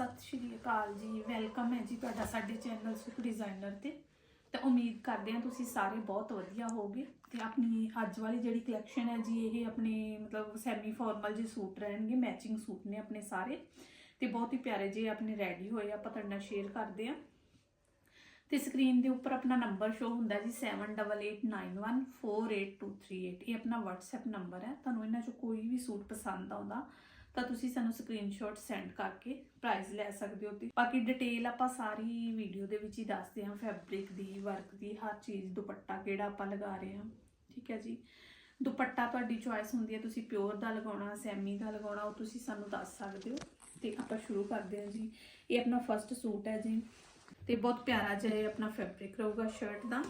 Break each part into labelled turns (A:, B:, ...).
A: ਸਤਿ ਸ਼੍ਰੀ ਅਕਾਲ ਜੀ, ਵੈਲਕਮ ਹੈ ਜੀ ਤੁਹਾਡਾ ਸਾਡੇ ਚੈਨਲ ਸੁਖ ਡਿਜ਼ਾਈਨਰ ਤੇ। ਤਾਂ ਉਮੀਦ ਕਰਦੇ ਹਾਂ ਤੁਸੀਂ ਸਾਰੇ ਬਹੁਤ ਵਧੀਆ ਹੋਵੋਗੇ ਤੇ ਆਪਣੀ ਅੱਜ ਵਾਲੀ ਜਿਹੜੀ ਕਲੈਕਸ਼ਨ ਹੈ ਜੀ, ਇਹ ਆਪਣੇ ਮਤਲਬ ਸੈਮੀ ਫਾਰਮਲ ਜਿਹੇ ਸੂਟ ਰਹਿਣਗੇ ਮੈਚਿੰਗ ਸੂਟ ਨੇ ਆਪਣੇ ਸਾਰੇ। ਤੇ ਬਹੁਤ ਹੀ ਪਿਆਰੇ ਜਿਹੇ ਆਪਣੇ ਰੈਡੀ ਹੋਏ ਆਪਾਂ ਤੁਹਾਡੇ ਨਾਲ ਸ਼ੇਅਰ ਕਰਦੇ ਹਾਂ। ਤੇ ਸਕਰੀਨ ਦੇ ਉੱਪਰ ਆਪਣਾ ਨੰਬਰ ਸ਼ੋ ਹੁੰਦਾ ਜੀ 7889148238 ਇਹ ਆਪਣਾ WhatsApp ਨੰਬਰ ਹੈ, ਤੁਹਾਨੂੰ ਇਹਨਾਂ ਚੋਂ ਕੋਈ ਵੀ ਸੂਟ ਪਸੰਦ ਆਉਂਦਾ ਤਾਂ ਤੁਸੀਂ ਸਾਨੂੰ ਸਕਰੀਨਸ਼ਾਟ ਸੈਂਡ ਕਰਕੇ ਪ੍ਰਾਈਸ ਲੈ ਸਕਦੇ ਹੋ ਤੇ ਬਾਕੀ ਡਿਟੇਲ ਆਪਾਂ ਸਾਰੀ ਵੀਡੀਓ ਦੇ ਵਿੱਚ ਹੀ ਦੱਸਦੇ ਹਾਂ ਫੈਬਰਿਕ ਦੀ ਵਰਕ ਦੀ, ਹਰ ਚੀਜ਼, ਦੁਪੱਟਾ ਕਿਹੜਾ ਆਪਾਂ ਲਗਾ ਰਹੇ ਹਾਂ, ਠੀਕ ਹੈ ਜੀ? ਦੁਪੱਟਾ ਤੁਹਾਡੀ ਚੁਆਇਸ ਹੁੰਦੀ ਹੈ, ਤੁਸੀਂ ਪਿਓਰ ਦਾ ਲਗਾਉਣਾ ਸੈਮੀ ਦਾ ਲਗਾਉਣਾ, ਉਹ ਤੁਸੀਂ ਸਾਨੂੰ ਦੱਸ ਸਕਦੇ ਹੋ ਤੇ ਆਪਾਂ ਸ਼ੁਰੂ ਕਰਦੇ ਹਾਂ ਜੀ। ਇਹ ਆਪਣਾ ਫਰਸਟ ਸੂਟ ਹੈ ਜੀ ਤੇ ਬਹੁਤ ਪਿਆਰਾ ਜਿਹਾ ਇਹ ਆਪਣਾ ਫੈਬਰਿਕ ਰਹੂਗਾ ਸ਼ਰਟ ਦਾ।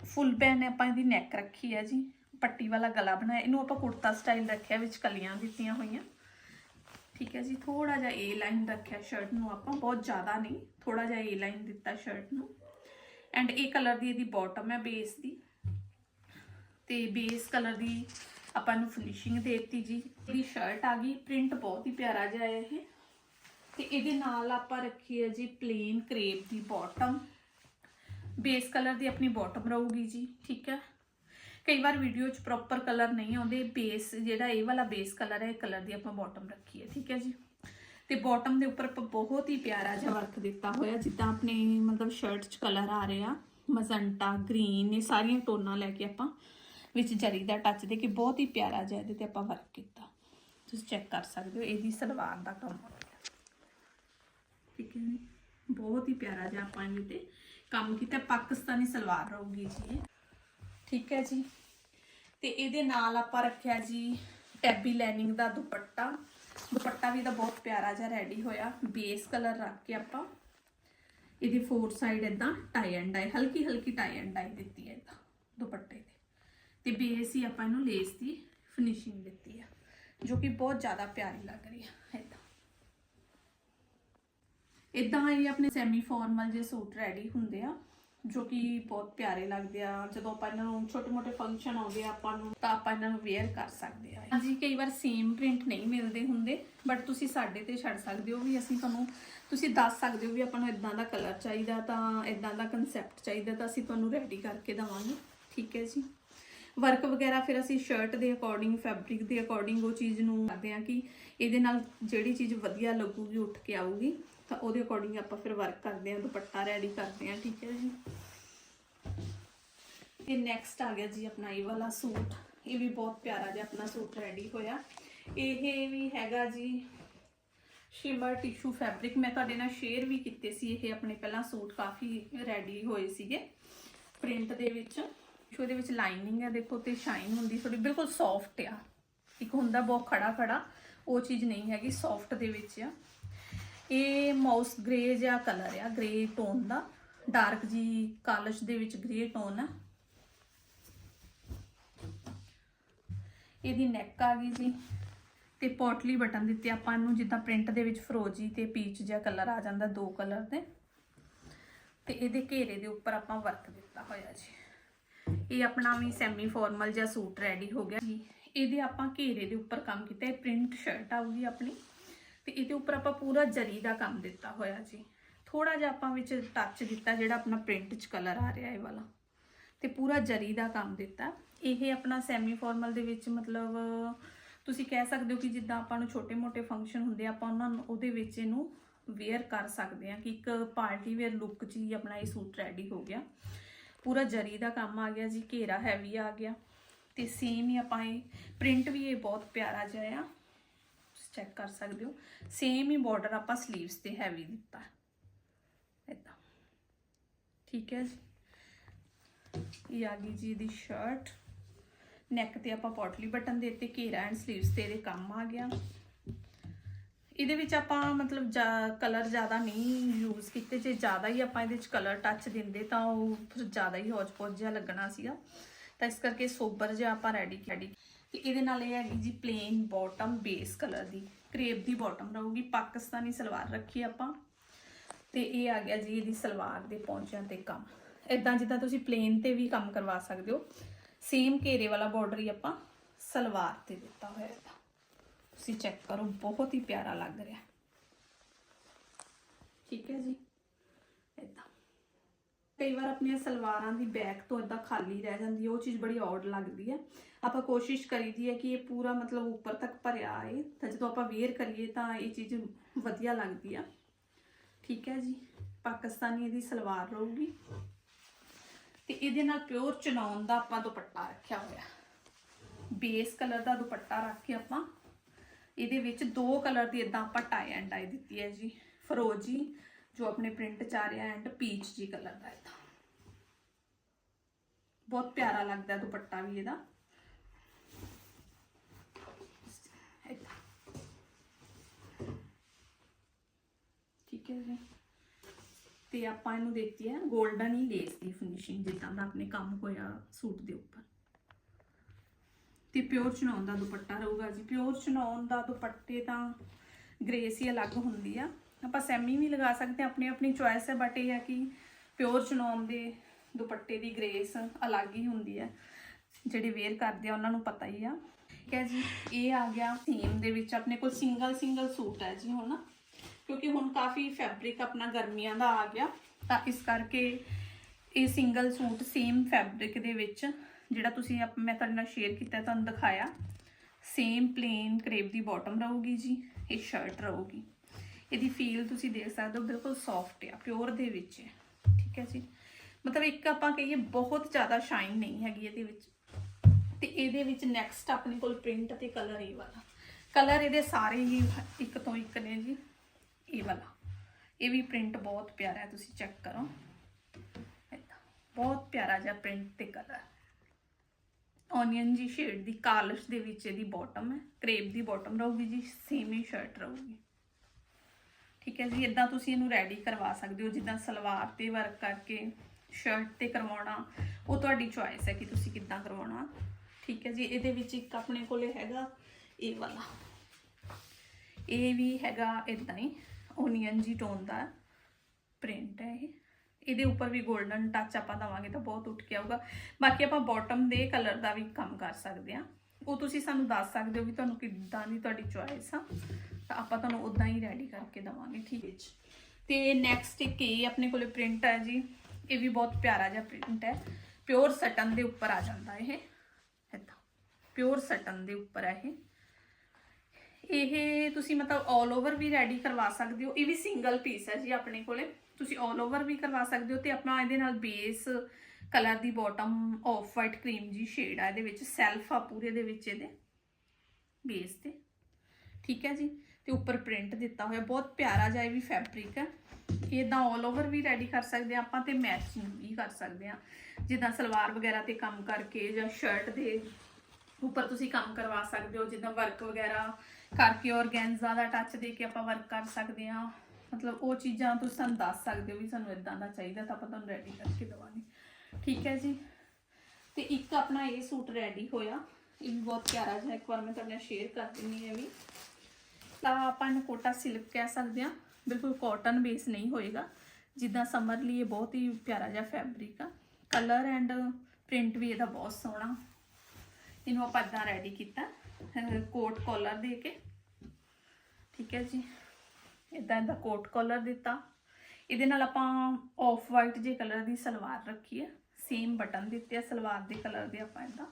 A: ਫੁੱਲ ਪੈਨ ਆਪਾਂ ਇਹਦੀ ਨੈਕ ਰੱਖੀ ਹੈ ਜੀ। ਪੱਟੀ ਵਾਲਾ ਗਲਾ ਬਣਾਇਆ। ਇਹਨੂੰ ਆਪਾਂ ਕੁੜਤਾ ਸਟਾਈਲ ਰੱਖਿਆ, ਵਿੱਚ ਕਲੀਆਂ ਦਿੱਤੀਆਂ ਹੋਈਆਂ। ਠੀਕ ਹੈ ਜੀ ਥੋੜਾ ਜਿਹਾ ਏ ਲਾਈਨ ਰੱਖਿਆ ਸ਼ਰਟ ਨੂੰ ਆਪਾਂ, ਬਹੁਤ ਜ਼ਿਆਦਾ ਨਹੀਂ ਥੋੜਾ ਜਿਹਾ ਏ ਲਾਈਨ ਦਿੱਤਾ ਸ਼ਰਟ ਨੂੰ। ਐਂਡ ਇਹ ਕਲਰ ਦੀ ਇਹਦੀ ਬਾਟਮ ਹੈ ਬੇਸ ਦੀ। ਤੇ ਬੇਸ ਕਲਰ ਦੀ ਆਪਾਂ ਨੂੰ ਫਿਨਿਸ਼ਿੰਗ ਦੇਤੀ ਜੀ। ਇਹਦੀ ਸ਼ਰਟ ਆ ਗਈ ਪ੍ਰਿੰਟ ਬਹੁਤ ਹੀ ਪਿਆਰਾ ਜਿਹਾ ਹੈ ਇਹ। ਤੇ ਇਹਦੇ ਨਾਲ ਆਪਾਂ ਰੱਖੀ ਹੈ ਜੀ ਪਲੇਨ ਕਰੇਪ ਦੀ ਬਾਟਮ ਬੇਸ ਕਲਰ ਦੀ ਆਪਣੀ ਬਾਟਮ ਰਹੂਗੀ ਜੀ, ਠੀਕ ਹੈ। ਕਈ ਵਾਰ ਵੀਡੀਓ 'ਚ ਪ੍ਰੋਪਰ ਕਲਰ ਨਹੀਂ ਆਉਂਦੇ ਬੇਸ ਜਿਹੜਾ ਇਹ ਵਾਲਾ ਬੇਸ ਕਲਰ ਹੈ, ਇਹ ਕਲਰ ਦੀ ਆਪਾਂ ਬਾਟਮ ਰੱਖੀ ਹੈ ਠੀਕ ਹੈ ਜੀ? ਤੇ ਬਾਟਮ ਦੇ ਉੱਪਰ ਆਪਾਂ ਬਹੁਤ ਹੀ ਪਿਆਰਾ ਜਿਹਾ ਵਰਕ ਦਿੱਤਾ ਹੋਇਆ, ਜਿੱਦਾਂ ਆਪਣੇ ਮਤਲਬ ਸ਼ਰਟ 'ਚ ਕਲਰ ਆ ਰਿਹਾ ਮਜ਼ੰਟਾ ਗ੍ਰੀਨ ਇਹ ਸਾਰੀਆਂ ਟੋਨਾਂ ਲੈ ਕੇ ਆਪਾਂ ਵਿੱਚ ਜਰੀ ਦਾ ਟੱਚ ਦੇ ਕੇ ਬਹੁਤ ਹੀ ਪਿਆਰਾ ਜਿਹਾ ਇਹਦੇ ਤੇ ਆਪਾਂ ਵਰਕ ਕੀਤਾ। ਤੁਸੀਂ ਚੈੱਕ ਕਰ ਸਕਦੇ ਹੋ, ਇਹਦੀ ਸਲਵਾਰ ਦਾ ਕੰਮ ਠੀਕ ਹੈ ਜੀ? ਬਹੁਤ ਹੀ ਪਿਆਰਾ ਜਿਹਾ ਆਪਾਂ ਇਹਦੇ ਤੇ ਕੰਮ ਕੀਤਾ, ਪਾਕਿਸਤਾਨੀ ਸਲਵਾਰ ਰਹੂਗੀ ਜੀ ਠੀਕ ਹੈ ਜੀ? ਤੇ ਇਹਦੇ ਨਾਲ ਆਪਾਂ ਰੱਖਿਆ ਜੀ ਟੈਬੀ ਲੈਨਿੰਗ ਦਾ ਦੁਪੱਟਾ। ਦੁਪੱਟਾ ਵੀ ਦਾ ਬਹੁਤ ਪਿਆਰਾ ਜਿਹਾ ਰੈਡੀ ਹੋਇਆ ਬੇਸ ਕਲਰ ਰੱਖ ਕੇ ਆਪਾਂ। ਇਹਦੀ ਫੋਰ ਸਾਈਡ ਇਦਾਂ ਟਾਈ ਐਂਡ ਡਾਈ ਹਲਕੀ ਹਲਕੀ ਟਾਈ ਐਂਡ ਡਾਈ ਦਿੱਤੀ ਹੈ ਇਦਾਂ ਦੁਪੱਟੇ ਤੇ। ਤੇ ਬੇਸ ਹੀ ਆਪਾਂ ਇਹਨੂੰ ਲੇਸ ਦੀ ਫਿਨਿਸ਼ਿੰਗ ਦਿੱਤੀ ਆ, ਜੋ ਕਿ ਬਹੁਤ ਜ਼ਿਆਦਾ ਪਿਆਰੀ ਲੱਗ ਰਹੀ ਹੈ ਇਦਾਂ ਇਦਾਂ ਹੀ ਆਪਣੇ ਸੈਮੀ ਫਾਰਮਲ ਜੇ ਸੂਟ ਰੈਡੀ ਹੁੰਦੇ ਆ। ਜੋ ਕਿ ਬਹੁਤ ਪਿਆਰੇ ਲੱਗਦੇ ਆ। ਜਦੋਂ ਆਪਾਂ ਇਹਨਾਂ ਨੂੰ ਛੋਟੇ ਮੋਟੇ ਫੰਕਸ਼ਨ ਆਉਂਦੇ ਆ, ਆਪਾਂ ਨੂੰ, ਤਾਂ ਆਪਾਂ ਇਹਨਾਂ ਨੂੰ ਵੇਅਰ ਕਰ ਸਕਦੇ ਆ। ਹਾਂਜੀ, ਕਈ ਵਾਰ ਸੇਮ ਪ੍ਰਿੰਟ ਨਹੀਂ ਮਿਲਦੇ ਹੁੰਦੇ ਬਟ ਤੁਸੀਂ ਸਾਡੇ ਤੇ ਛੱਡ ਸਕਦੇ ਹੋ ਵੀ ਅਸੀਂ ਤੁਹਾਨੂੰ, ਤੁਸੀਂ ਦੱਸ ਸਕਦੇ ਹੋ ਵੀ ਆਪਾਂ ਨੂੰ ਇਦਾਂ ਦਾ ਕਲਰ ਚਾਹੀਦਾ, ਤਾਂ ਇਦਾਂ ਦਾ ਕਨਸੈਪਟ ਚਾਹੀਦਾ, ਤਾਂ ਅਸੀਂ ਤੁਹਾਨੂੰ ਰੈਡੀ ਕਰਕੇ ਦਵਾਂਗੇ। ਠੀਕ ਹੈ ਜੀ? ਵਰਕ ਵਗੈਰਾ ਫਿਰ ਅਸੀਂ ਸ਼ਰਟ ਦੇ ਅਕੋਰਡਿੰਗ ਫੈਬਰਿਕ ਦੇ ਅਕੋਰਡਿੰਗ ਉਹ ਚੀਜ਼ ਨੂੰ ਕਰਦੇ ਆ ਕਿ ਇਹਦੇ ਨਾਲ ਜਿਹੜੀ ਚੀਜ਼ ਵਧੀਆ ਲੱਗੂਗੀ, ਉੱਠ ਕੇ ਆਊਗੀ। ਤਾਂ ਉਹਦੇ ਅਕੋਰਡਿੰਗ ਆਪਾਂ ਫਿਰ ਵਰਕ ਕਰਦੇ ਆ ਦੁਪੱਟਾ ਰੈਡੀ ਕਰਦੇ ਆ ਠੀਕ ਹੈ ਜੀ। ਤੇ ਨੈਕਸਟ ਆ ਗਿਆ ਜੀ ਆਪਣਾ ਇਹ ਵਾਲਾ ਸੂਟ। ਇਹ ਵੀ ਬਹੁਤ ਪਿਆਰਾ ਜਿਹਾ ਆਪਣਾ ਸੂਟ ਰੈਡੀ ਹੋਇਆ। ਇਹ ਵੀ ਹੈਗਾ ਜੀ ਸ਼ਿਮਰ ਟਿਸ਼ੂ ਫੈਬਰਿਕ ਮੈਂ ਤੁਹਾਡੇ ਨਾਲ ਸ਼ੇਅਰ ਵੀ ਕੀਤੇ ਸੀ, ਇਹ ਆਪਣੇ ਪਹਿਲਾਂ ਸੂਟ ਕਾਫੀ ਰੈਡੀ ਹੋਏ ਸੀਗੇ। ਪ੍ਰਿੰਟ ਦੇ ਵਿੱਚ। ਉਹਦੇ ਵਿੱਚ ਲਾਈਨਿੰਗ ਹੈ ਦੇਖੋ ਤੇ ਸ਼ਾਈਨ ਹੁੰਦੀ ਥੋੜੀ ਬਿਲਕੁਲ ਸੌਫਟ ਆ। ਇੱਕ ਹੁੰਦਾ ਬਹੁਤ ਖੜਾ ਖੜਾ ਉਹ ਚੀਜ਼ ਨਹੀਂ ਹੈਗੀ ਸੌਫਟ ਦੇ ਵਿੱਚ ਆ। ਇਹ ਮਾਊਸ ਗ੍ਰੇ ਜਿਹਾ ਕਲਰ ਆ ਗ੍ਰੇ ਟੋਨ ਦਾ। ਡਾਰਕ ਜੀ ਕਾਲਸ਼ ਦੇ ਵਿੱਚ ਗ੍ਰੇ ਟੋਨ ਆ। ਇਹਦੀ ਨੈਕ ਆ ਗਈ ਜੀ। ਤੇ ਪੋਟਲੀ ਬਟਨ ਦਿੱਤੇ ਆਪਾਂ ਇਹਨੂੰ, ਜਿੱਦਾਂ ਪ੍ਰਿੰਟ ਦੇ ਵਿੱਚ ਫਰੋਜੀ ਤੇ ਪੀਚ ਜਿਹਾ ਕਲਰ ਆ ਜਾਂਦਾ ਦੋ ਕਲਰ ਦੇ। ਤੇ ਇਹਦੇ ਘੇਰੇ ਦੇ ਉੱਪਰ ਆਪਾਂ ਵਰਕ ਦਿੱਤਾ ਹੋਇਆ ਜੀ। ਇਹ ਆਪਣਾ ਵੀ ਸੈਮੀ ਫਾਰਮਲ ਜਿਹਾ ਸੂਟ ਰੈਡੀ ਹੋ ਗਿਆ ਜੀ। ਇਹਦੇ ਆਪਾਂ ਘੇਰੇ ਦੇ ਉੱਪਰ ਕੰਮ ਕੀਤਾ, ਇਹ ਪ੍ਰਿੰਟ ਸ਼ਰਟ ਆਊਗੀ ਆਪਣੀ। ਤੇ ਇਹਦੇ ਉੱਪਰ ਆਪਾਂ ਪੂਰਾ ਜਰੀ ਦਾ ਕੰਮ ਦਿੱਤਾ ਹੋਇਆ ਜੀ। ਥੋੜਾ ਜਿਹਾ ਆਪਾਂ ਵਿੱਚ ਟੱਚ ਦਿੱਤਾ ਜਿਹੜਾ ਆਪਣਾ ਪ੍ਰਿੰਟ 'ਚ ਕਲਰ ਆ ਰਿਹਾ ਇਹ ਵਾਲਾ। ਤੇ ਪੂਰਾ ਜਰੀ ਦਾ ਕੰਮ ਦਿੱਤਾ। ਇਹ ਆਪਣਾ ਸੈਮੀ ਫਾਰਮਲ ਦੇ ਵਿੱਚ ਮਤਲਬ ਤੁਸੀਂ ਕਹਿ ਸਕਦੇ ਹੋ ਕਿ ਜਿੱਦਾਂ ਆਪਾਂ ਨੂੰ ਛੋਟੇ-ਮੋਟੇ ਫੰਕਸ਼ਨ ਹੁੰਦੇ ਆ, ਆਪਾਂ ਉਹਨਾਂ ਨੂੰ ਉਹਦੇ ਵਿੱਚ ਇਹਨੂੰ ਵੇਅਰ ਕਰ ਸਕਦੇ ਆ ਕਿ ਇੱਕ ਪਾਰਟੀ ਵੇਅਰ ਲੁੱਕ 'ਚ ਹੀ ਆਪਣਾ ਇਹ ਸੂਟ ਰੈਡੀ ਹੋ ਗਿਆ। ਪੂਰਾ ਜਰੀ ਦਾ ਕੰਮ ਆ ਗਿਆ ਜੀ ਘੇਰਾ ਹੈਵੀ ਆ ਗਿਆ। ਤੇ ਸੇਮ ਹੀ ਆਪਾਂ ਇਹ ਪ੍ਰਿੰਟ ਵੀ ਇਹ ਬਹੁਤ ਪਿਆਰਾ ਜਿਹਾ ਆ। ਚੈੱਕ ਕਰ ਸਕਦੇ ਹੋ। ਸੇਮ ਹੀ ਬਾਰਡਰ ਆਪਾਂ 슬ੀਵਸ ਤੇ ਹੈਵੀ ਦਿੱਤਾ। ਇਦਾਂ ਠੀਕ ਹੈ ਜੀ। ਇਹ ਆ ਗਈ ਜੀ ਦੀ ਸ਼ਰਟ ਨੈਕ ਤੇ ਆਪਾਂ ਪੋਟਲੀ ਬਟਨ ਦੇ ਦਿੱਤੇ, ਘੇਰਾ ਐਂਡ 슬ੀਵਸ ਤੇ ਇਹਦੇ ਕੰਮ ਆ ਗਿਆ। ਇਹਦੇ ਵਿੱਚ ਆਪਾਂ ਮਤਲਬ ਕਲਰ ਜ਼ਿਆਦਾ ਨਹੀਂ ਯੂਜ਼ ਕੀਤੇ। ਜੇ ਜ਼ਿਆਦਾ ਹੀ ਆਪਾਂ ਇਹਦੇ ਵਿੱਚ ਕਲਰ ਟੱਚ ਦਿੰਦੇ ਤਾਂ ਉਹ ਫਿਰ ਜ਼ਿਆਦਾ ਹੀ ਹੌਜ-ਪੌਜ ਜਿਹਾ ਲੱਗਣਾ ਸੀਗਾ। ਤਾਂ ਇਸ ਕਰਕੇ ਸੋਬਰ ਜਿਹਾ ਆਪਾਂ ਰੈਡੀ ਕਰੀ ਤੇ ਇਹਦੇ ਨਾਲ ਇਹ ਹੈਗੀ ਜੀ ਪਲੇਨ ਬਾਟਮ ਬੇਸ ਕਲਰ ਦੀ ਕਰੇਪ ਦੀ ਬਾਟਮ ਰਹੂਗੀ, ਪਾਕਿਸਤਾਨੀ ਸਲਵਾਰ ਰੱਖੀ ਆਪਾਂ। ਤੇ ਇਹ ਆ ਗਿਆ ਜੀ ਇਹਦੀ ਸਲਵਾਰ ਦੇ ਪੌਂਚਿਆਂ ਤੇ ਕੰਮ। ਇਦਾਂ ਜਿੱਦਾਂ ਤੁਸੀਂ ਪਲੇਨ ਤੇ ਵੀ ਕੰਮ ਕਰਵਾ ਸਕਦੇ ਹੋ ਸੇਮ ਘੇਰੇ ਵਾਲਾ ਬਾਰਡਰ ਹੀ ਆਪਾਂ ਸਲਵਾਰ ਤੇ ਦਿੱਤਾ ਹੋਇਆ ਹੈ। ਤੁਸੀਂ ਚੈੱਕ ਕਰੋ, ਬਹੁਤ ਹੀ ਪਿਆਰਾ ਲੱਗ ਰਿਹਾ। ਠੀਕ ਹੈ ਜੀ। ਕਈ ਵਾਰ ਆਪਣੀਆਂ ਸਲਵਾਰਾਂ ਦੀ ਬੈਕ ਤੋਂ ਇਦਾਂ ਖਾਲੀ ਰਹਿ ਜਾਂਦੀ ਹੈ, ਉਹ ਚੀਜ਼ ਬੜੀ ਔਡ ਲੱਗਦੀ ਹੈ। ਆਪਾਂ ਕੋਸ਼ਿਸ਼ ਕਰੀਦੀ ਹੈ ਕਿ ਇਹ ਪੂਰਾ ਮਤਲਬ ਉੱਪਰ ਤੱਕ ਭਰਿਆ ਆਏ, ਤਾਂ ਜਦੋਂ ਆਪਾਂ ਵੇਅਰ ਕਰੀਏ ਤਾਂ ਇਹ ਚੀਜ਼ ਵਧੀਆ ਲੱਗਦੀ ਆ। ਠੀਕ ਹੈ ਜੀ, ਪਾਕਿਸਤਾਨੀ ਇਹਦੀ ਸਲਵਾਰ ਰਹੂਗੀ। ਤੇ ਇਹਦੇ ਨਾਲ ਪਿਓਰ ਚਨੌਨ ਦਾ ਆਪਾਂ ਦੁਪੱਟਾ ਰੱਖਿਆ ਹੋਇਆ। ਬੇਸ ਕਲਰ ਦਾ ਦੁਪੱਟਾ ਰੱਖ ਕੇ ਆਪਾਂ, ਇਹਦੇ ਵਿੱਚ ਦੋ ਕਲਰ ਦੀ ਇਦਾਂ ਆਪਾਂ ਟਾਈ ਐਂਡ ਡਾਈ ਦਿੱਤੀ ਹੈ ਜੀ। ਫਰੋਜੀ ਜੋ ਆਪਣੇ ਪ੍ਰਿੰਟ ਚ ਆ ਰਿਹਾ ਐਂਡ ਪੀਚ ਜੀ ਕਲਰ ਦਾ ਇਦਾਂ ਬਹੁਤ ਪਿਆਰਾ ਲੱਗਦਾ ਦੁਪੱਟਾ ਵੀ ਇਹਦਾ। ਠੀਕ ਹੈ ਜੀ। ਤੇ ਆਪਾਂ ਇਹਨੂੰ ਦਿੱਤੀ ਹੈ 골ਡਨ ਹੀ ਲੇਸ ਦੀ ਫਿਨਿਸ਼ਿੰਗ ਜਿੱਦਾਂ ਦਾ ਆਪਣੇ ਕੰਮ ਹੋਇਆ ਸੂਟ ਦੇ ਉੱਪਰ। ਤੇ ਪਿਓਰ ਚਨੌਨ ਦਾ ਦੁਪੱਟਾ ਰਹੂਗਾ ਜੀ। ਪਿਓਰ ਚਨੌਨ ਦਾ ਦੁਪੱਟੇ ਤਾਂ ਗ੍ਰੇਸ ਹੀ ਅਲੱਗ ਹੁੰਦੀ ਆ। ਆਪਾਂ ਸੈਮੀ ਵੀ ਲਗਾ ਸਕਦੇ ਹਾਂ ਆਪਣੀ ਆਪਣੀ ਚੁਆਇਸ ਹੈ ਬਟ ਇਹ ਹੈ ਕਿ ਪਿਓਰ ਚਨੌਨ ਦੇ ਦੁਪੱਟੇ ਦੀ ਗ੍ਰੇਸ ਅਲੱਗ ਹੀ ਹੁੰਦੀ ਹੈ। ਜਿਹੜੇ ਵੇਅਰ ਕਰਦੇ ਆ, ਉਹਨਾਂ ਨੂੰ ਪਤਾ ਹੀ ਆ। ਠੀਕ ਹੈ ਜੀ, ਇਹ ਆ ਗਿਆ ਸੇਮ ਦੇ ਵਿੱਚ ਆਪਣੇ ਕੋਲ ਸਿੰਗਲ ਸਿੰਗਲ ਸੂਟ ਹੈ ਜੀ ਹੁਣ। ਕਿਉਂਕਿ ਹੁਣ ਕਾਫੀ ਫੈਬਰਿਕ ਆਪਣਾ ਗਰਮੀਆਂ ਦਾ ਆ ਗਿਆ। ਤਾਂ ਇਸ ਕਰਕੇ ਇਹ ਸਿੰਗਲ ਸੂਟ ਸੇਮ ਫੈਬਰਿਕ ਦੇ ਵਿੱਚ, ਜਿਹੜਾ ਤੁਸੀਂ ਆਪ- ਮੈਂ ਤੁਹਾਡੇ ਨਾਲ ਸ਼ੇਅਰ ਕੀਤਾ, ਤੁਹਾਨੂੰ ਦਿਖਾਇਆ। ਸੇਮ ਪਲੇਨ ਕਰੇਪ ਦੀ ਬਾਟਮ ਰਹੂਗੀ ਜੀ, ਇਹ ਸ਼ਰਟ ਰਹੂਗੀ। ਇਹਦੀ ਫੀਲ ਤੁਸੀਂ ਦੇਖ ਸਕਦੇ ਹੋ, ਬਿਲਕੁਲ ਸੌਫਟ ਆ ਪਿਓਰ ਦੇ ਵਿੱਚ ਹੈ, ਠੀਕ ਹੈ ਜੀ। ਮਤਲਬ ਇੱਕ ਆਪਾਂ ਕਹੀਏ ਬਹੁਤ ਜ਼ਿਆਦਾ ਸ਼ਾਈਨ ਨਹੀਂ ਹੈਗੀ ਇਹਦੇ ਵਿੱਚ। ਤੇ ਇਹਦੇ ਵਿੱਚ ਨੈਕਸਟ ਆਪਣੇ ਕੋਲ ਪ੍ਰਿੰਟ ਤੇ ਕਲਰ ਇਹ ਵਾਲਾ। ਕਲਰ ਇਹਦੇ ਸਾਰੇ ਹੀ ਇੱਕ ਤੋਂ ਇੱਕ ਨੇ ਜੀ, ਇਹ ਵਾਲਾ। ਇਹ ਵੀ ਪ੍ਰਿੰਟ ਬਹੁਤ ਪਿਆਰਾ ਹੈ, ਤੁਸੀਂ ਚੈੱਕ ਕਰੋ। ਬਹੁਤ ਪਿਆਰਾ ਜਿਹਾ ਪ੍ਰਿੰਟ ਤੇ ਕਲਰ ਓਨੀਅਨ ਜੀ ਸ਼ੇਡ ਦੀ, ਕਾਲਸ਼ ਦੇ ਵਿੱਚ ਇਹਦੀ ਬਾਟਮ ਹੈ ਕਰੇਪ ਦੀ ਬਾਟਮ ਰਹੂਗੀ ਜੀ ਸੇਮ ਹੀ ਸ਼ਰਟ ਰਹੂਗੀ। ਠੀਕ ਹੈ ਜੀ ਇਦਾਂ ਤੁਸੀਂ ਇਹਨੂੰ ਰੈਡੀ ਕਰਵਾ ਸਕਦੇ ਹੋ, ਜਿੱਦਾਂ ਸਲਵਾਰ ਤੇ ਵਰਕ ਕਰਕੇ ਸ਼ਰਟ ਤੇ ਕਰਵਾਉਣਾ, ਉਹ ਤੁਹਾਡੀ ਚੁਆਇਸ ਹੈ ਕਿ ਤੁਸੀਂ ਕਿੱਦਾਂ ਕਰਵਾਉਣਾ। ਠੀਕ ਹੈ ਜੀ, ਇਹਦੇ ਵਿੱਚ ਇੱਕ ਆਪਣੇ ਕੋਲੇ ਹੈਗਾ ਇਹ ਵਾਲਾ। ਇਹ ਵੀ ਹੈਗਾ ਇਦਾਂ ਹੀ ਓਨੀਅਨ ਜੀ ਟੋਨ ਦਾ ਪ੍ਰਿੰਟ ਹੈ ਇਹ। ਇਹਦੇ ਉੱਪਰ ਵੀ 골ਡਨ ਟੱਚ ਆਪਾਂ ਦਵਾਂਗੇ ਤਾਂ ਬਹੁਤ ਉੱਠ ਕੇ ਆਊਗਾ। ਬਾਕੀ ਆਪਾਂ ਬਾਟਮ ਦੇ ਕਲਰ ਦਾ ਵੀ ਕੰਮ ਕਰ ਸਕਦੇ ਆ ਉਹ ਤੁਸੀਂ ਸਾਨੂੰ ਦੱਸ ਸਕਦੇ ਹੋ ਵੀ ਤੁਹਾਨੂੰ ਕਿੱਦਾਂ ਦੀ ਤੁਹਾਡੀ ਚੁਆਇਸ ਆ। ਤਾਂ ਆਪਾਂ ਤੁਹਾਨੂੰ ਉਦਾਂ ਹੀ ਰੈਡੀ ਕਰਕੇ ਦਵਾਂਗੇ, ਠੀਕ ਹੈ ਜੀ। ਤੇ ਨੈਕਸਟ ਇੱਕ ਇਹ ਆਪਣੇ ਕੋਲੇ ਪ੍ਰਿੰਟ ਹੈ ਜੀ। ਇਹ ਵੀ ਬਹੁਤ ਪਿਆਰਾ ਜਿਹਾ ਪ੍ਰਿੰਟ ਹੈ। ਪਿਓਰ ਸਟਨ ਦੇ ਉੱਪਰ ਆ ਜਾਂਦਾ ਇਹ। ਇਦਾਂ। ਪਿਓਰ ਸਟਨ ਦੇ ਉੱਪਰ ਹੈ ਇਹ। ਇਹ ਤੁਸੀਂ ਮਤਲਬ 올 ਓਵਰ ਵੀ ਰੈਡੀ ਕਰਵਾ ਸਕਦੇ ਹੋ। ਇਹ ਵੀ ਸਿੰਗਲ ਪੀਸ ਹੈ ਜੀ ਆਪਣੇ ਕੋਲੇ। ਤੁਸੀਂ 올 ਓਵਰ ਵੀ ਕਰਵਾ ਸਕਦੇ ਹੋ ਤੇ ਆਪਾਂ ਇਹਦੇ ਨਾਲ ਬੇਸ ਕਲਰ ਦੀ ਬਾਟਮ ਆਫ ਵਾਈਟ ਕਰੀਮ ਜੀ ਸ਼ੇਡ ਆ ਇਹਦੇ ਵਿੱਚ। ਸੈਲਫ ਆ ਪੂਰੇ ਦੇ ਵਿੱਚ ਇਹਦੇ। ਬੇਸ ਤੇ। ਠੀਕ ਹੈ ਜੀ। ਤੇ ਉੱਪਰ ਪ੍ਰਿੰਟ ਦਿੱਤਾ ਹੋਇਆ, ਬਹੁਤ ਪਿਆਰਾ ਜਿਹਾ ਇਹ ਵੀ ਫੈਬਰਿਕ ਹੈ। ਇਦਾਂ 올 ਓਵਰ ਵੀ ਰੈਡੀ ਕਰ ਸਕਦੇ ਆ ਆਪਾਂ ਤੇ ਮੈਚਿੰਗ ਵੀ ਕਰ ਸਕਦੇ ਆ ਜਿੱਦਾਂ ਸਲਵਾਰ ਵਗੈਰਾ ਤੇ ਕੰਮ ਕਰਕੇ ਜਾਂ ਸ਼ਰਟ ਦੇ ਉੱਪਰ ਤੁਸੀਂ ਕੰਮ ਕਰਵਾ ਸਕਦੇ ਹੋ, ਜਿੱਦਾਂ ਵਰਕ ਵਗੈਰਾ ਕਰਕੇ ਔਰਗੈਂਜ਼ਾ ਦਾ ਟੱਚ ਦੇ ਕੇ ਆਪਾਂ ਵਰਕ ਕਰ ਸਕਦੇ ਆ ਮਤਲਬ ਉਹ ਚੀਜ਼ਾਂ ਤੁਸੀਂ ਸਾਨੂੰ ਦੱਸ ਸਕਦੇ ਹੋ ਵੀ ਸਾਨੂੰ ਇਦਾਂ ਦਾ ਚਾਹੀਦਾ ਤਾਂ ਆਪਾਂ ਤੁਹਾਨੂੰ ਰੈਡੀ ਕਰਕੇ ਦਵਾਂਗੇ। ਠੀਕ ਹੈ ਜੀ? ਤੇ ਇੱਕ ਆਪਣਾ ਇਹ ਸੂਟ ਰੈਡੀ ਹੋਇਆ। ਇਹ ਵੀ ਬਹੁਤ ਪਿਆਰਾ ਜਿਹਾ, ਇੱਕ ਵਾਰ ਮੈਂ ਤੁਹਾਡੇ ਨਾਲ ਸ਼ੇਅਰ ਕਰ ਦਿੰਨੀ ਹੈ ਵੀ। ਤਾਂ ਆਪਾਂ ਇਹਨੂੰ ਕੋਟਾ ਸਿਲਕ ਕਹਿ ਸਕਦੇ ਆ ਬਿਲਕੁਲ ਕਾਟਨ ਬੇਸ ਨਹੀਂ ਹੋਏਗਾ। ਜਿੱਦਾਂ ਸਮਰ ਲਈ ਇਹ ਬਹੁਤ ਹੀ ਪਿਆਰਾ ਜਿਹਾ ਫੈਬਰਿਕ ਆ। ਕਲਰ ਐਂਡ ਪ੍ਰਿੰਟ ਵੀ ਇਹਦਾ ਬਹੁਤ ਸੋਹਣਾ। ਇਹਨੂੰ ਆਪਾਂ ਇਦਾਂ ਰੈਡੀ ਕੀਤਾ। ਕੋਟ ਕਾਲਰ ਦੇ ਕੇ। ਠੀਕ ਹੈ ਜੀ। ਇਦਾਂ ਦਾ ਕੋਟ ਕਾਲਰ ਦਿੱਤਾ। ਇਹਦੇ ਨਾਲ ਆਪਾਂ ਆਫ ਵਾਈਟ ਜੇ ਕਲਰ ਦੀ ਸਲਵਾਰ ਰੱਖੀ ਹੈ। ਸੇਮ ਬਟਨ ਦਿੱਤੇ ਆ ਸਲਵਾਰ ਦੇ ਕਲਰ ਦੇ ਆਪਾਂ ਇਦਾਂ।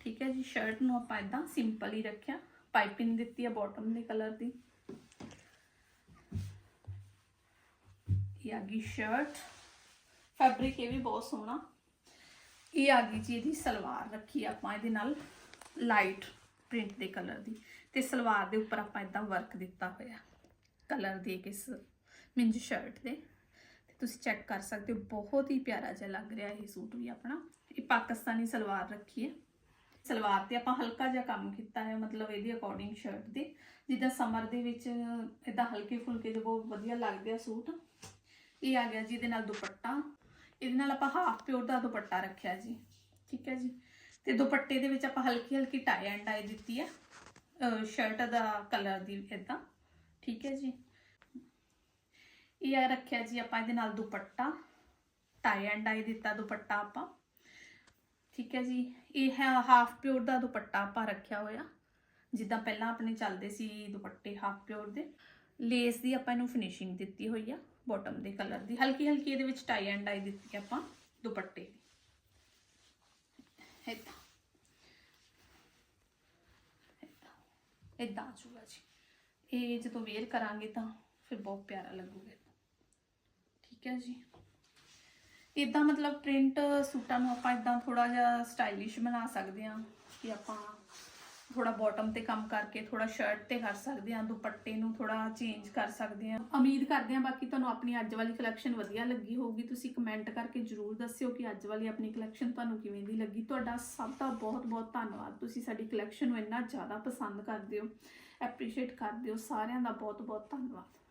A: ਠੀਕ ਹੈ ਜੀ। ਸ਼ਰਟ ਨੂੰ ਆਪਾਂ ਇਦਾਂ ਸਿੰਪਲ ਹੀ ਰੱਖਿਆ। ਪਾਈਪਿੰਗ ਦਿੱਤੀ ਹੈ ਬਾਟਮ ਦੇ ਕਲਰ ਦੀ। ਇਹ ਆ ਗਈ ਸ਼ਰਟ ਫੈਬਰਿਕ ਇਹ ਵੀ ਬਹੁਤ ਸੋਹਣਾ। ਇਹ ਆ ਗਈ ਜੀ ਇਹਦੀ ਸਲਵਾਰ ਰੱਖੀ ਆਪਾਂ ਇਹਦੇ ਨਾਲ ਲਾਈਟ ਪ੍ਰਿੰਟ ਦੇ ਕਲਰ ਦੀ। ਤੇ ਸਲਵਾਰ ਦੇ ਉੱਪਰ ਆਪਾਂ ਇਦਾਂ ਵਰਕ ਦਿੱਤਾ ਹੋਇਆ। ਕਲਰ ਦੇ ਕਿਸ ਮਿੰਜ ਸ਼ਰਟ ਦੇ। ਤੇ ਤੁਸੀਂ ਚੈੱਕ ਕਰ ਸਕਦੇ ਹੋ, ਬਹੁਤ ਹੀ ਪਿਆਰਾ ਜਿਹਾ ਲੱਗ ਰਿਹਾ ਇਹ ਸੂਟ ਵੀ ਆਪਣਾ। ਇਹ ਪਾਕਿਸਤਾਨੀ ਸਲਵਾਰ ਰੱਖੀ ਹੈ। ਸਲਵਾਰ ਤੇ ਆਪਾਂ ਹਲਕਾ ਜਿਹਾ ਕੰਮ ਕੀਤਾ ਹੈ, ਮਤਲਬ ਇਹਦੇ ਅਕੋਰਡਿੰਗ ਸ਼ਰਟ ਦੇ। ਜਿੱਦਾਂ ਸਮਰ ਦੇ ਵਿੱਚ ਇਦਾਂ ਹਲਕੇ ਫੁਲਕੇ ਜਿਹੇ ਬਹੁਤ ਵਧੀਆ ਲੱਗਦੇ ਆ ਸੂਟ, ਇਹ ਆ ਗਿਆ ਜੀ ਇਹਦੇ ਨਾਲ ਦੁਪੱਟਾ। ਇਹਦੇ ਨਾਲ ਆਪਾਂ ਹਾਫ ਪਿਓਰ ਦਾ ਦੁਪੱਟਾ ਰੱਖਿਆ ਜੀ, ਠੀਕ ਹੈ ਜੀ। ਤੇ ਦੁਪੱਟੇ ਦੇ ਵਿੱਚ ਆਪਾਂ ਹਲਕੀ ਹਲਕੀ ਟਾਈ ਐਂਡ ਡਾਈ ਦਿੱਤੀ ਹੈ ਸ਼ਰਟ ਦਾ ਕਲਰ ਦੀ ਇਦਾਂ ਠੀਕ ਹੈ ਜੀ। ਇਹ ਆ ਰੱਖਿਆ ਜੀ ਆਪਾਂ ਇਹਦੇ ਨਾਲ ਦੁਪੱਟਾ। ਟਾਈ ਐਂਡ ਡਾਈ ਦਿੱਤਾ ਦੁਪੱਟਾ ਆਪਾਂ। ਠੀਕ ਹੈ ਜੀ, ਇਹ ਹੈ ਹਾਫ ਪਿਓਰ ਦਾ ਦੁਪੱਟਾ ਆਪਾਂ ਰੱਖਿਆ ਹੋਇਆ। ਜਿੱਦਾਂ ਪਹਿਲਾਂ ਆਪਣੇ ਚੱਲਦੇ ਸੀ ਦੁਪੱਟੇ ਹਾਫ ਪਿਓਰ ਦੇ। ਲੇਸ ਦੀ ਆਪਾਂ ਇਹਨੂੰ ਫਿਨਿਸ਼ਿੰਗ ਦਿੱਤੀ ਹੋਈ ਆ ਬਾਟਮ ਦੇ ਕਲਰ ਦੀ। ਹਲਕੀ ਹਲਕੀ ਇਹਦੇ ਵਿੱਚ ਟਾਈ ਐਂਡ ਡਾਈ ਦਿੱਤੀ ਆਪਾਂ ਦੁਪੱਟੇ ਦੀ। ਏਦਾਂ ਇਦਾਂ। ਆਜੂਗਾ ਜੀ। ਇਹ ਜਦੋਂ ਵੇਅਰ ਕਰਾਂਗੇ ਤਾਂ ਫਿਰ ਬਹੁਤ ਪਿਆਰਾ ਲੱਗੂਗਾ। ਠੀਕ ਹੈ ਜੀ। ਇਦਾਂ ਮਤਲਬ ਪ੍ਰਿੰਟ ਸੂਟਾਂ ਨੂੰ ਆਪਾਂ ਇਦਾਂ ਥੋੜਾ ਜਿਹਾ ਸਟਾਈਲਿਸ਼ ਬਣਾ ਸਕਦੇ ਹਾਂ ਕਿ ਆਪਾਂ ਥੋੜਾ ਬਾਟਮ ਤੇ ਕੰਮ ਕਰਕੇ ਥੋੜਾ ਸ਼ਰਟ ਤੇ ਕਰ ਸਕਦੇ ਹਾਂ, ਦੁਪੱਟੇ ਨੂੰ ਥੋੜਾ ਚੇਂਜ ਕਰ ਸਕਦੇ ਹਾਂ। ਉਮੀਦ ਕਰਦੇ ਹਾਂ ਬਾਕੀ ਤੁਹਾਨੂੰ ਆਪਣੀ ਅੱਜ ਵਾਲੀ ਕਲੈਕਸ਼ਨ ਵਧੀਆ ਲੱਗੀ ਹੋਊਗੀ। ਤੁਸੀਂ ਕਮੈਂਟ ਕਰਕੇ ਜਰੂਰ ਦੱਸਿਓ ਕਿ ਅੱਜ ਵਾਲੀ ਆਪਣੀ ਕਲੈਕਸ਼ਨ ਤੁਹਾਨੂੰ ਕਿਵੇਂ ਦੀ ਲੱਗੀ। ਤੁਹਾਡਾ ਸਭ ਦਾ ਬਹੁਤ ਬਹੁਤ ਧੰਨਵਾਦ। ਤੁਸੀਂ ਸਾਡੀ ਕਲੈਕਸ਼ਨ ਨੂੰ ਇੰਨਾ ਜ਼ਿਆਦਾ ਪਸੰਦ ਕਰਦੇ ਹੋ ਐਪਰੀਸ਼ੀਏਟ ਕਰਦੇ ਹੋ। ਸਾਰਿਆਂ ਦਾ ਬਹੁਤ ਬਹੁਤ ਧੰਨਵਾਦ।